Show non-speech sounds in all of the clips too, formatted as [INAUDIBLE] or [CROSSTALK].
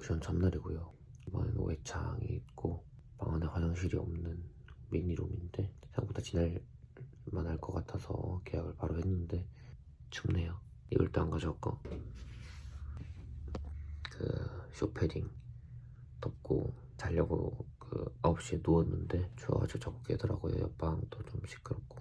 오션 전날이고요. 이번에는 외창이 있고 방 안에 화장실이 없는 미니룸인데 생각보다 지낼만 할 것 같아서 계약을 바로 했는데 춥네요. 이걸 또안 가져왔고 그 쇼패딩 덮고 자려고 그 9시에 누웠는데 추워가지고 자꾸 깨더라고요. 옆방도 좀 시끄럽고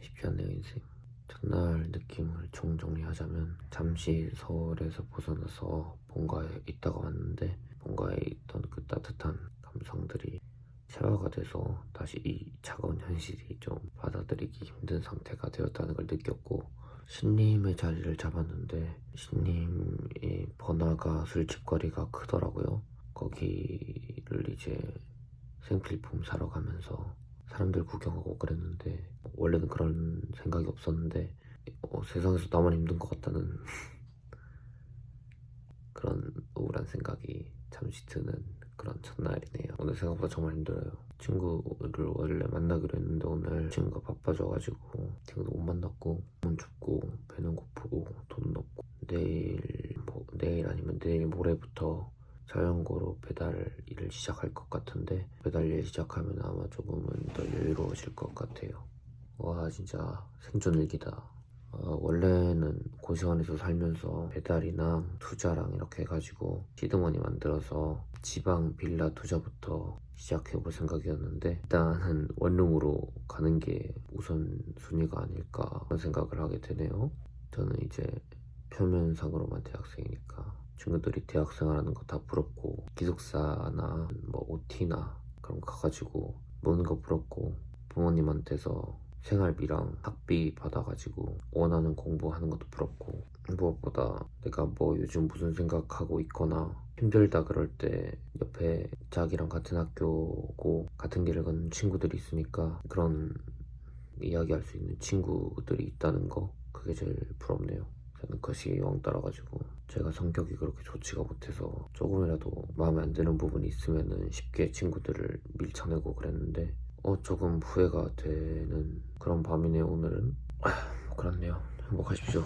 쉽지 않네요 인생. 첫날 느낌을 총정리하자면 잠시 서울에서 벗어나서 본가에 있다가 왔는데 본가에 있던 그 따뜻한 감성들이 체화가 돼서 다시 이 차가운 현실이 좀 받아들이기 힘든 상태가 되었다는 걸 느꼈고 신님의 자리를 잡았는데 신님의 번화가 술집거리가 크더라고요. 거기를 이제 생필품 사러 가면서 사람들 구경하고 그랬는데 원래는 그런 생각이 없었는데 어, 세상에서 나만 힘든 것 같다는 [LAUGHS] 그런 우울한 생각이 잠시 드는 그런 첫날이네요. 오늘 생각보다 정말 힘들어요. 친구를 원래 만나기로 했는데 오늘 친구가 바빠져가지고 친구도 못 만났고 몸 춥고 배는 고프고 돈도 없고 내일 뭐 내일 아니면 내일 모레부터 자전거로 배달 일을 시작할 것 같은데 배달 일 시작하면 아마 조금은 더 여유로워질 것 같아요. 와 진짜 생존일기다. 어, 원래는 고시원에서 살면서 배달이나 투자랑 이렇게 해가지고 시드머니 만들어서 지방 빌라 투자부터 시작해볼 생각이었는데 일단은 원룸으로 가는 게 우선 순위가 아닐까 그런 생각을 하게 되네요. 저는 이제 표면상으로만 대학생이니까 친구들이 대학생활하는 거 다 부럽고 기숙사나 뭐 OT나 그런 거 가가지고 노는 거 부럽고 부모님한테서 생활비랑 학비 받아가지고 원하는 공부하는 것도 부럽고 무엇보다 내가 뭐 요즘 무슨 생각하고 있거나 힘들다 그럴 때 옆에 자기랑 같은 학교고 같은 길을 걷는 친구들이 있으니까 그런 이야기할 수 있는 친구들이 있다는 거 그게 제일 부럽네요. 저는 그것이 왕 따라가지고 제가 성격이 그렇게 좋지가 못해서 조금이라도 마음에 안 드는 부분이 있으면은 쉽게 친구들을 밀쳐내고 그랬는데 어 조금 후회가 되는 그런 밤이네요 오늘은. 아, 그렇네요. 행복하십시오